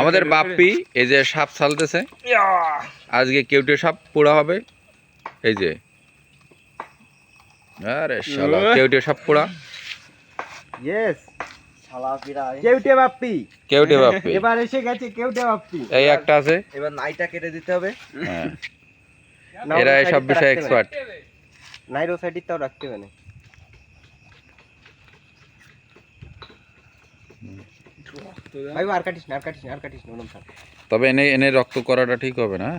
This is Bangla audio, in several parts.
আমাদের বাপ্পি এই যে সাপ চালতেছে আজকে কেউটে সাপ পোড়া হবে। এই যে। আরে শালা কেউটে সাপ পোড়া। ইয়েস কেউটে বাপ্পি। কেউটে বাপ্পি। এবার এসে গেছে কেউটে বাপ্পি। এই একটা আছে। এবার নাইটা কেটে দিতে হবে। হ্যাঁ। এরা এসব বিষয়ে এক্সপার্ট নাইরো সাইডটাও রাখতে হবে। না ভাই আর কাটিস না আর কাটিস না আর কাটিস না ওরম থাক। তবে এনে এনে রক্ত করাটা ঠিক হবে না?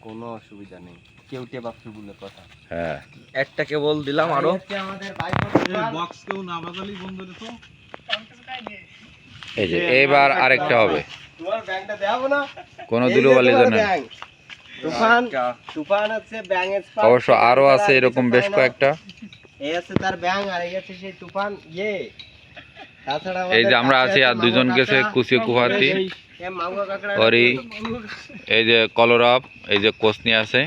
কোনো অসুবিধা নেই। কেউটে বাপ্পি বলে কথা। হ্যাঁ। একটা কেবল দিলাম আরও। আমাদের বক্স কেউ না বাজালেই বন্ধ তো? এই যে এবার আরেকটা হবে। তোমার ব্যাংকটা দেখাবো না? কোনো এই যে দুলোবালি জানে তুফান তুফান আছে ব্যাঙের অবশ্য আরও আছে এরকম বেশ কয়েকটা। এই আছে তার ব্যাং আর এই আছে সেই তুফান। ইয়ে। এই যে আমরা আছি আর দুজন গেছে কুচিয়ে কুহাতি ওরি এই যে কলরব এই যে কোসনি আছে।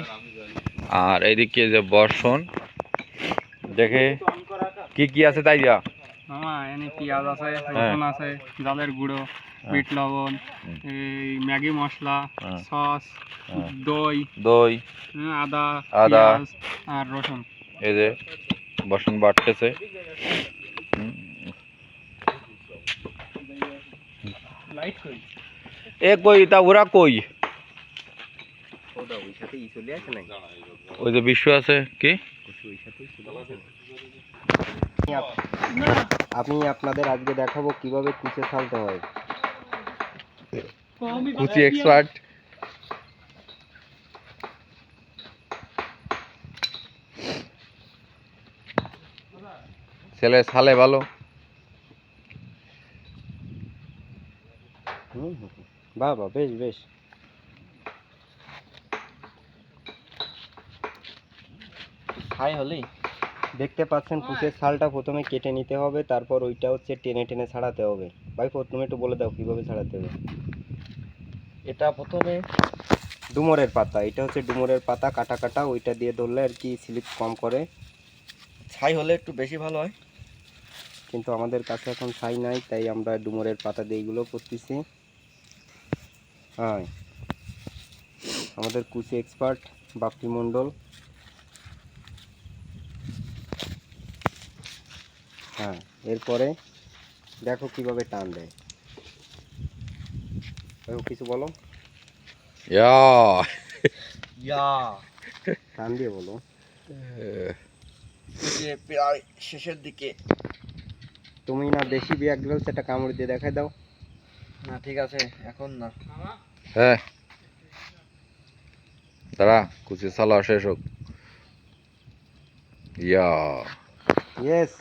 আর এইদিকে যে বর্ষণ। দেখে কি কি আছে তাই যা। এনে পেঁয়াজ আছে হ্যাঁ। রসুন আছে জালের গুঁড়ো বিট লবণ এই ম্যাগি মশলা হ্যাঁ। সস হ্যাঁ। দই দই হ্যাঁ, আদা আদা। আর রসুন। এই যে বর্ষণ বাড়তেছে হুম। লাইট কই এ কই তা ওরা কই? ওই যে বিশ্ব আছে কি? আমি আপনাদের আজকে দেখাবো কীভাবে কুচে ছালতে হয়। কুচি এক্সপার্ট ছেলে ছালে ভালো। হুম হুম হুম। বাহ বাহ বেশ বেশ। হাই হলি। দেখতে পাচ্ছেন কুচের ছালটা প্রথমে কেটে নিতে হবে তারপর ওইটা হচ্ছে টেনে টেনে ছাড়াতে হবে। ভাই প্রথমে একটু বলে দাও কীভাবে ছাড়াতে হবে? এটা প্রথমে ডুমরের পাতা এটা হচ্ছে ডুমরের পাতা কাটা কাটা ওইটা দিয়ে ধরলে আর কি স্লিপ কম করে। ছাই হলে একটু বেশি ভালো হয়। কিন্তু আমাদের কাছে এখন ছাই নাই তাই আমরা ডুমরের পাতা দিয়ে এগুলো করতেছি হ্যাঁ। আমাদের কুচি এক্সপার্ট বাপ্পি মণ্ডল। হ্যাঁ এরপরে দেখো কীভাবে টান দেয়। দেখো কিছু বলো? ইয়া। ইয়া। টান দিয়ে বলো। প্রায় শেষের দিকে। তুমি না বেশি বিয়ার গ্লাস একটা কামড় দিয়ে দেখাই দাও। না ঠিক আছে এখন না। হ্যাঁ। দাঁড়া কুচি সালা শেষ হোক। ইয়া। ইয়েস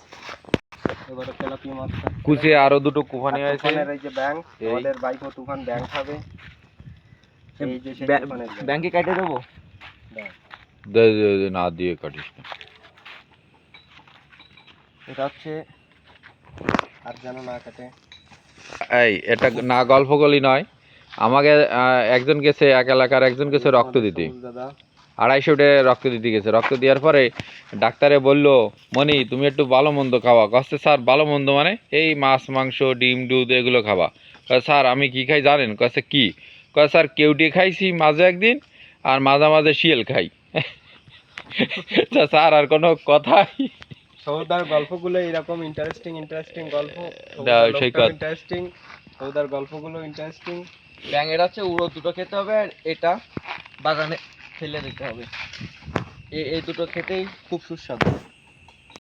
এবারে তেলাপিয়া মাছটা কুচি আরও দুটো কুফানি আছে। এই যে ব্যাংক। আমাদের বাইকও তুফান ব্যাংক হবে এই যে ব্যাংক। কাটে দেবো? দে দে দে, না দিয়ে কাটিস না। এটা হচ্ছে আর যেন না কাটে। এই, এটা না গল্প গলি নয়। আমাকে একজন গেছে এক এলাকার, একজন গেছে রক্ত দিতে। আড়াইশো টাকা রক্ত দিতে গেছে। রক্ত দেওয়ার পরে ডাক্তারে বলল মনি তুমি একটু ভালো মন্দ খাওয়া। কষ্ট স্যার, ভালো মন্দ মানে এই মাছ, মাংস, ডিম, দুধ এগুলো খাওয়া। স্যার, আমি কি খাই জানেন? কয়েছে কি? কয়, স্যার, কেউটি খাইছি মাঝে একদিন আর মাঝে মাঝে শিয়াল খাই। স্যার, আর কোনো কথাই সৌদার গল্পগুলো এরকম ইন্টারেস্টিং ইন্টারেস্টিং গল্প। ইন্টারেস্টিং সৌদার গল্পগুলো ইন্টারেস্টিং ব্যাঙের আছে উড়ো দুটো খেতে হবে আর এটা বাগানে ফেলে দিতে হবে। এই দুটো খেতেই খুব সুস্বাদু।